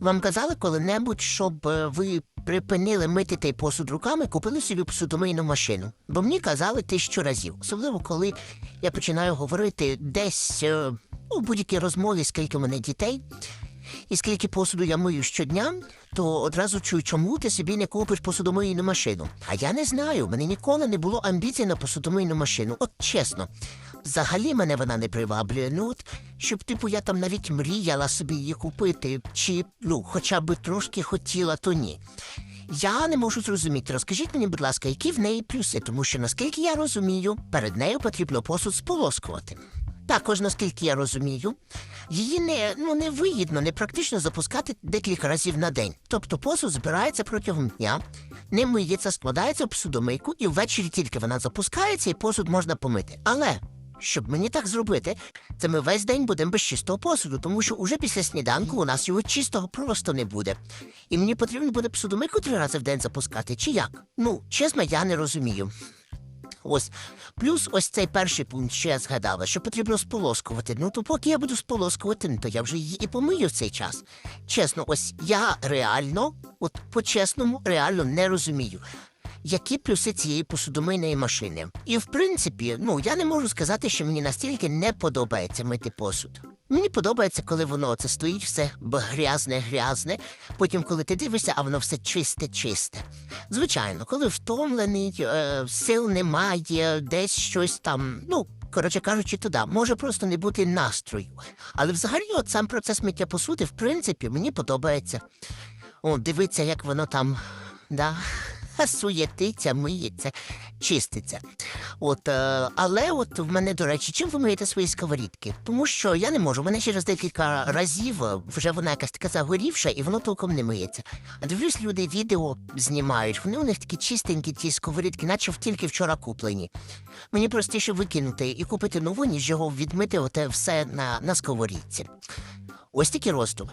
Вам казали коли-небудь, щоб е, ви припинили мити той посуд руками, купили собі посудомийну машину. Бо мені казали тисячу разів, особливо коли я починаю говорити десь е, у будь-якій розмові, скільки в мене дітей. І скільки посуду я мию щодня, то одразу чую, чому ти собі не купиш посудомийну машину. А я не знаю, в мене ніколи не було амбіцій на посудомийну машину. От чесно, взагалі мене вона не приваблює. Ну от, щоб типу я там навіть мріяла собі її купити, чи ну, хоча б трошки хотіла, то ні. Я не можу зрозуміти. Розкажіть мені, будь ласка, які в неї плюси, тому що наскільки я розумію, перед нею потрібно посуд сполоскувати. Також, наскільки я розумію, її не, ну, не вигідно, не практично запускати декілька разів на день. Тобто посуд збирається протягом дня, не миється, складається в посудомийку, і ввечері тільки вона запускається, і посуд можна помити. Але щоб мені так зробити, це ми весь день будемо без чистого посуду, тому що уже після сніданку у нас його чистого просто не буде. І мені потрібно буде посудомийку три рази в день запускати, чи як? Ну, чесно, я не розумію. Ось. Плюс ось цей перший пункт, що я згадала, що потрібно сполоскувати. Ну, то поки я буду сполоскувати, ну, то я вже її і помию в цей час. Чесно, ось я реально, от по-чесному, реально не розумію. Які плюси цієї посудомийної машини? І в принципі, ну я не можу сказати, що мені настільки не подобається мити посуд. Мені подобається, коли воно це стоїть все грязне, грязне. Потім, коли ти дивишся, а воно все чисте, чисте. Звичайно, коли втомлений, е, сил немає, десь щось там, ну. Коротше кажучи, туди може просто не бути настрою. Але взагалі, от сам процес миття посуди, в принципі, мені подобається. О, дивиться, як воно там, да, суєтиться, миється, чиститься. От, е, але от в мене, до речі, чим ви миєте свої сковорідки? Тому що я не можу. У мене через декілька разів е, вже вона якась така загорівша, і воно толком не миється. А дивлюсь, люди відео знімають. Вони у них такі чистенькі ті сковорідки, наче тільки вчора куплені. Мені простіше викинути і купити нову, ніж його відмити оте все на, на сковорідці. Ось такі роздуми.